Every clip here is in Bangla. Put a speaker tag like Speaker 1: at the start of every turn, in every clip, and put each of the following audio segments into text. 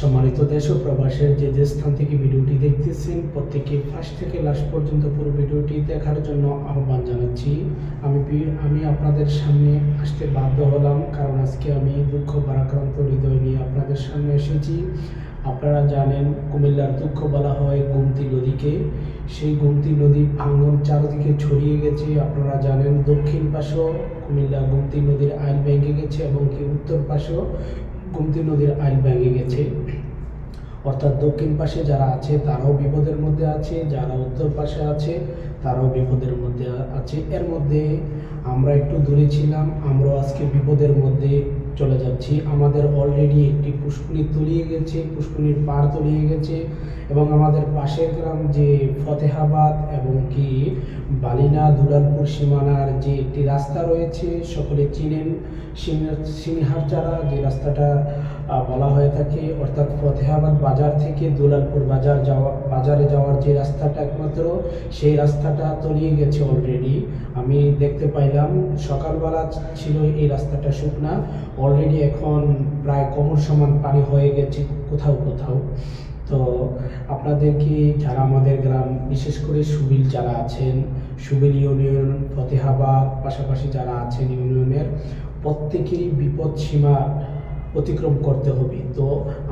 Speaker 1: সম্মানিত দেশ ও প্রবাসের যে যে স্থান থেকে ভিডিওটি দেখতেছেন প্রত্যেকে ফার্স্ট থেকে লাস্ট পর্যন্ত পুরো ভিডিওটি দেখার জন্য আহ্বান জানাচ্ছি। আমি আমি আপনাদের সামনে আসতে বাধ্য হলাম, কারণ আজকে আমি দুঃখ ভারাক্রান্ত হৃদয় নিয়ে আপনাদের সামনে এসেছি। আপনারা জানেন, কুমিল্লার দুঃখ বলা হয় গোমতী নদীকে। সেই গোমতী নদী ভাঙন চারদিকে ছড়িয়ে গেছে। আপনারা জানেন, দক্ষিণ পাশেও কুমিল্লা গোমতী নদীর আইল ভেঙে গেছে এবং কি উত্তর পাশেও গোমতী নদীর আইল ভেঙে গেছে। অর্থাৎ দক্ষিণ পাশে যারা আছে, তারাও বিপদের মধ্যে আছে, যারা উত্তর পাশে আছে, তারাও বিপদের মধ্যে আছে। এর মধ্যে আমরা একটু দূরে ছিলাম, আমরাও আজকে বিপদের মধ্যে চলে যাচ্ছি। আমাদের অলরেডি একটি পুষ্কুনি তলিয়ে গেছে পুষ্কুনির পাড় তলিয়ে গেছে এবং আমাদের পাশের গ্রাম যে ফতেহাবাদ এবং কি বালিনা দুলালপুর সীমানার যে একটি রাস্তা রয়েছে, সকলে চিনেন সিনহারচারা যে রাস্তাটা বলা হয়ে থাকে, অর্থাৎ ফতেহাবাদ বাজার থেকে দুলালপুর বাজার যাওয়া, বাজারে যাওয়ার যে রাস্তাটা একমাত্র, সেই রাস্তাটা তলিয়ে গেছে অলরেডি আমি দেখতে পাইলাম, সকালবেলা ছিল এই রাস্তাটা শুকনা। অলরেডি এখন প্রায় কোমর সমান পানি হয়ে গেছে কোথাও কোথাও। তো আপনাদেরকে যারা আমাদের গ্রাম, বিশেষ করে সুবিল যারা আছেন, সুবিল ইউনিয়ন, ফতেহাবাদ, পাশাপাশি যারা আছেন ইউনিয়নের, প্রত্যেকেরই বিপদ সীমা অতিক্রম করতে হবে। তো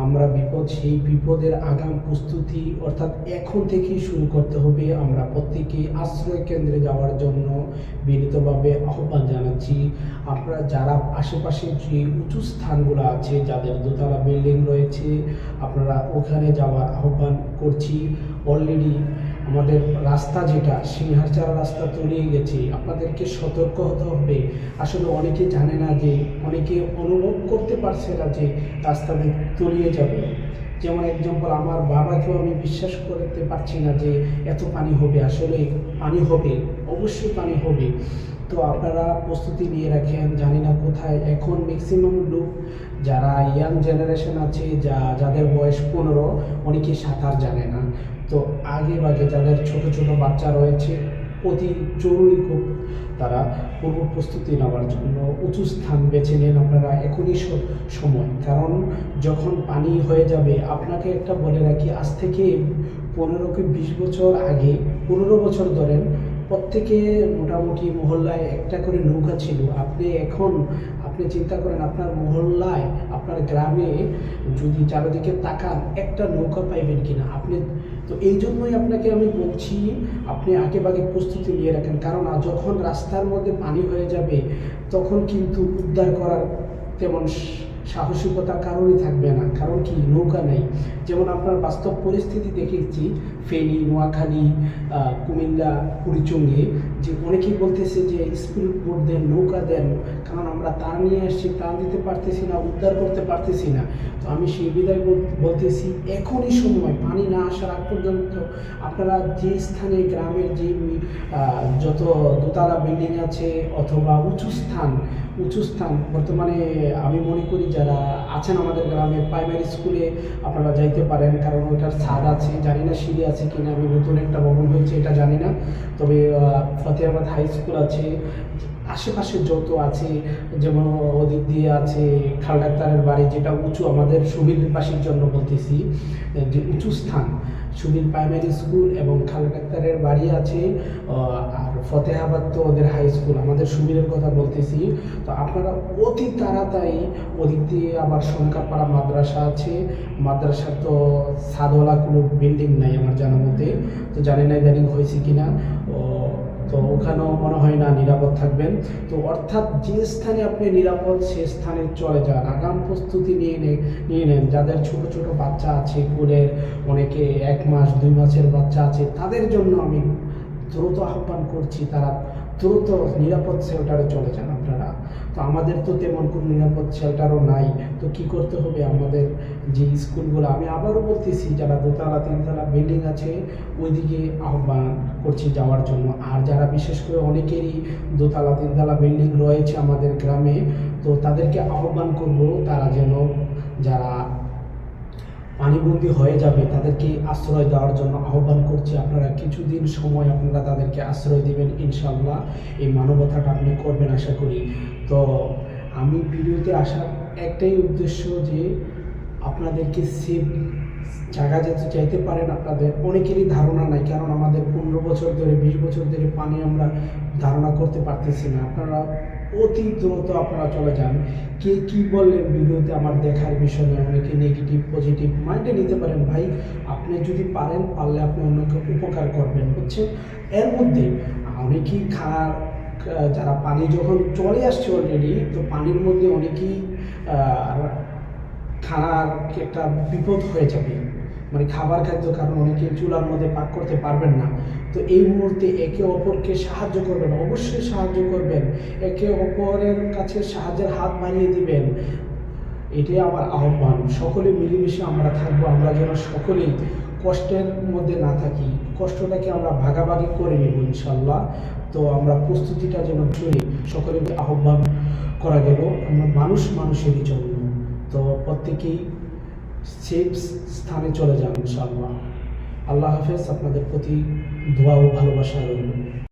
Speaker 1: আমরা বিপদ, সেই বিপদের আগাম প্রস্তুতি অর্থাৎ এখন থেকেই শুরু করতে হবে। আমরা প্রত্যেকেই আশ্রয় কেন্দ্রে যাওয়ার জন্য বিনীতভাবে আহ্বান জানাচ্ছি। আপনারা যারা আশেপাশে যে উঁচু স্থানগুলো আছে, যাদের দোতলা বিল্ডিং রয়েছে, আপনারা ওখানে যাওয়ার আহ্বান করছি। অলরেডি আমাদের রাস্তা যেটা, সিংহাচারা রাস্তা তৈরিয়ে গেছে, আপনাদেরকে সতর্ক হতে হবে। আসলে অনেকে জানে না যে, অনেকে অনুভব করতে পারছে না যে, রাস্তা তলিয়ে যাবে। যেমন এক্সাম্পল আমার বাবাকেও আমি বিশ্বাস করতে পারছি না যে, এত পানি হবে। আসলে পানি হবে, অবশ্যই পানি হবে। তো আপনারা প্রস্তুতি নিয়ে রাখেন, জানি না কোথায়। এখন ম্যাক্সিমাম লোক যারা ইয়াং জেনারেশন আছে, যা যাদের বয়স পনেরো, অনেকে সাঁতার জানে না। তো আগে বাগে যাদের ছোট ছোট বাচ্চা রয়েছে, অতি জরুরি খুব তারা পূর্ব প্রস্তুতি নেওয়ার জন্য উঁচু স্থান বেছে নেন আপনারা এখনই সময়। কারণ যখন পানি হয়ে যাবে, আপনাকে একটা বলে রাখি, আজ থেকে পনেরো কি বিশ বছর আগে, পনেরো বছর ধরেন প্রত্যেকে মোটামুটি মহল্লায় একটা করে নৌকা ছিল। আপনি এখন, আপনি চিন্তা করেন আপনার মহল্লায়, আপনার গ্রামে যদি চারিদিকে তাকান, একটা নৌকা পাইবেন কিনা? আপনি, তো এই জন্যই আপনাকে আমি বলছি, আপনি আগেভাগে প্রস্তুতি নিয়ে রাখেন। কারণ যখন রাস্তার মধ্যে পানি হয়ে যাবে, তখন কিন্তু উদ্ধার করার তেমন সাহসিকতা কারোরই থাকবে না। কারণ কি? নৌকা নেই। যেমন আপনার বাস্তব পরিস্থিতি দেখেছি, ফেনী, নোয়াখালী কুমিল্লা, কুড়িচুঙ্গি, যে অনেকেই বলতেছে যে স্পিড বোট দেন, নৌকা দেন, কারণ আমরা তা নিয়ে আসছি তা দিতে পারতেছি না, উদ্ধার করতে পারতেছি না। তো আমি সেই বিদায় বল- বলতেছি, এখনই সময়, পানি না আসার আগ পর্যন্ত আপনারা যে স্থানে গ্রামের যে যত দোতলা বিল্ডিং আছে অথবা উঁচু স্থান উঁচু স্থান, বর্তমানে আমি মনে করি যারা আছেন আমাদের গ্রামের প্রাইমারি স্কুলে আপনারা যাইতে পারেন, কারণ ওইটার ছাদ আছে, জানি না সিঁড়ি আছে কি না আমি নতুন একটা ভবন হয়েছে, এটা জানি না। তবে ফতেহাবাদ হাই স্কুল আছে আশেপাশে যত আছে যেমন ওদিক দিয়ে আছে খাল ডাক্তারের বাড়ি যেটা উঁচু আমাদের সুবিধাবাসীর জন্য বলতেছি যে উঁচু স্থান। সুবিল প্রাইমারি স্কুল এবং খাল ডাক্তারের বাড়ি আছে আর ফতেহাবাদ তো ওদের হাই স্কুল আমাদের সুবিধের কথা বলতেছি। তো আপনারা অতি তাড়াতাড়ি ওদিক দিয়ে আবার সংখ্যাপাড়া মাদ্রাসা আছে। মাদ্রাসার তো সাদওয়ালা কোনো বিল্ডিং নাই আমার জানা মতে। তো জানি না ইদানিং হয়েছে কিনা। ও, তো ওখানেও মনে হয় না নিরাপদ থাকবেন। তো অর্থাৎ যে স্থানে আপনি নিরাপদ, সে স্থানে চলে যান। আগাম প্রস্তুতি নিয়ে নিয়ে নেন। যাদের ছোট ছোট বাচ্চা আছে, কোলের অনেকে এক মাস, দুই মাসের বাচ্চা আছে, তাদের জন্য আমি দ্রুত আহ্বান করছি, তারা দ্রুত নিরাপদ শেল্টারে চলে যান আপনারা। তো আমাদের তো তেমন কোনো নিরাপদ শেল্টারও নাই। তো কি করতে হবে আমাদের যে স্কুলগুলো? আমি আবারও বলতেছি, যারা দোতলা, তিনতলা বিল্ডিং আছে, ওইদিকে আহ্বান করছি যাওয়ার জন্য। আর যারা বিশেষ করে অনেকেরই দোতলা, তিনতলা বিল্ডিং রয়েছে আমাদের গ্রামে, তো তাদেরকে আহ্বান করব তারা যেন যারা পানিবন্দী হয়ে যাবে, তাদেরকে আশ্রয় দেওয়ার জন্য আহ্বান করছি। আপনারা কিছুদিন সময় আপনারা তাদেরকে আশ্রয় দেবেন ইনশাল্লাহ এই মানবতাটা আপনি করবেন আশা করি। তো আমি ভিডিওতে আসার একটাই উদ্দেশ্য যে আপনাদেরকে সেফ জায়গা যেতে চাইতে পারেন আপনাদের। অনেকেরই ধারণা নাই কারণ আমাদের পনেরো বছর ধরে বিশ বছর ধরে পানি আমরা ধারণা করতে পারতেছি না। আপনারা অতি দ্রুত আপনারা চলে যান। কে কী বললেন ভিডিওতে আমার দেখার বিষয়ে অনেকে নেগেটিভ পজিটিভ মাইন্ডে নিতে পারেন। ভাই আপনি যদি পারেন পারলে আপনি অন্যকে উপকার করবেন বুঝছেন? এর মধ্যে অনেকেই আহ, যারা পানি যখন চলে আসছে অলরেডি তো পানির মধ্যে অনেকেই খানার একটা বিপদ হয়ে যাবে। মানে খাবার খাদ্য কারণ অনেকে চুলার মধ্যে পাক করতে পারবেন না। তো এই মুহূর্তে একে অপরকে সাহায্য করবেন, অবশ্যই সাহায্য করবেন। একে অপরের কাছে সাহায্যের হাত বাড়িয়ে দিবেন। এটাই আমার আহ্বান। সকলে মিলেমিশে আমরা থাকব, আমরা যেন সকলেই কষ্টের মধ্যে না থাকি। কষ্টটাকে আমরা ভাগাভাগি করে নেব ইনশাল্লাহ তো আমরা প্রস্তুতিটা যেন চলি। সকলে আহ্বান করা গেল। আমরা মানুষ মানুষেরই জন্য। তো প্রত্যেকেই সেফ স্থানে চলে যান ইনশাআল্লাহ। আল্লাহ হাফেজ, আপনাদের প্রতি দোয়া ও ভালোবাসা রইল।